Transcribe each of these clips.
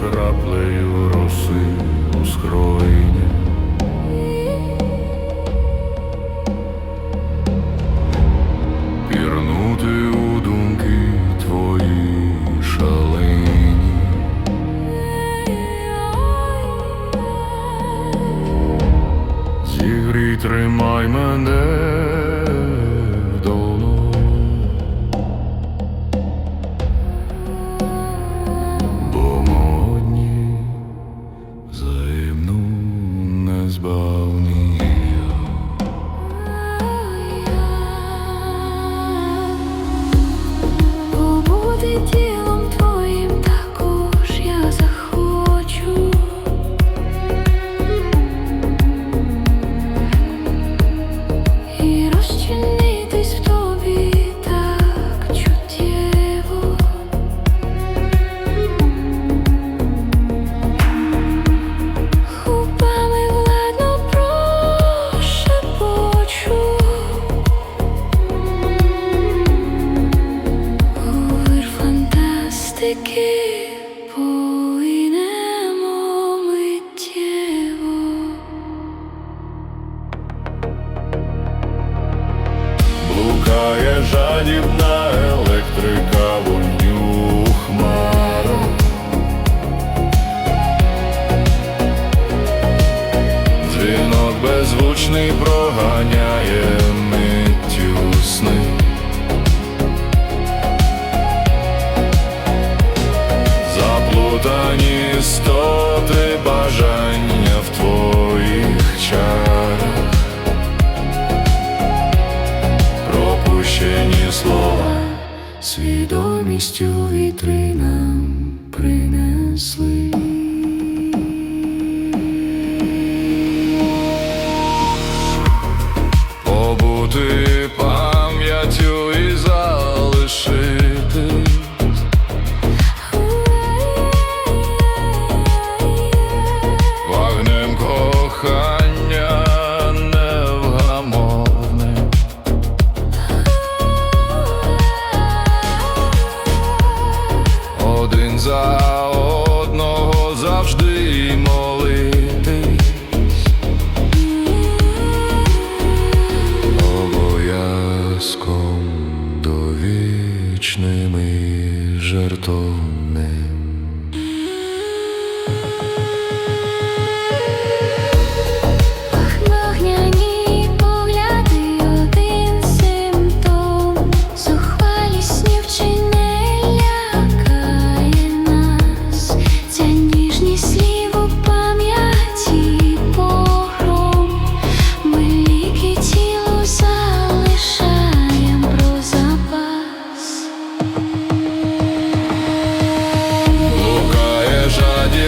краплею роси у скроїні. Пірнути у думки твої шалені. Зігрій, тримай мене фантастики поїнемо миттєво. Блукає жадібна електрика вогню хмара. Дзвінок беззвучний проганяє миттю сни. Заплутані істоти бажання в твоїх чарах. пропущені слова свідомістю вітри нам принесли. Побути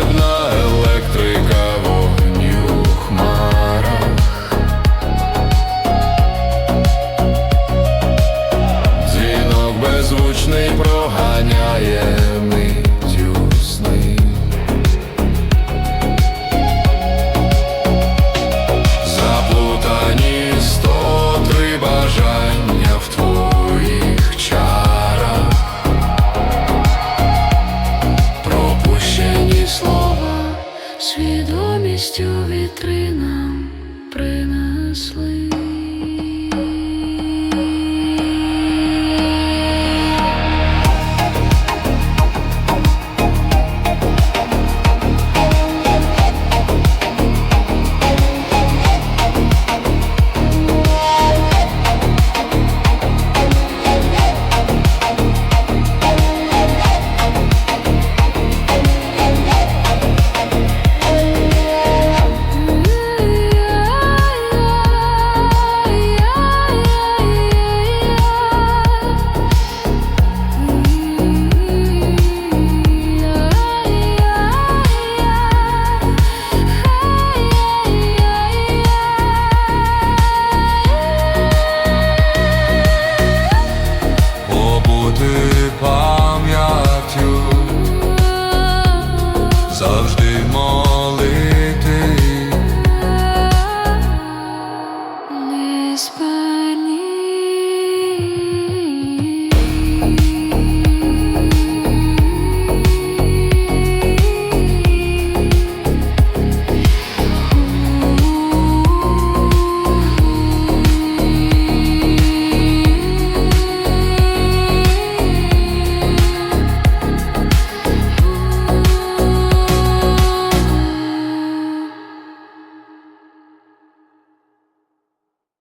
жадібна електрика Свідомістю вітринам принесли.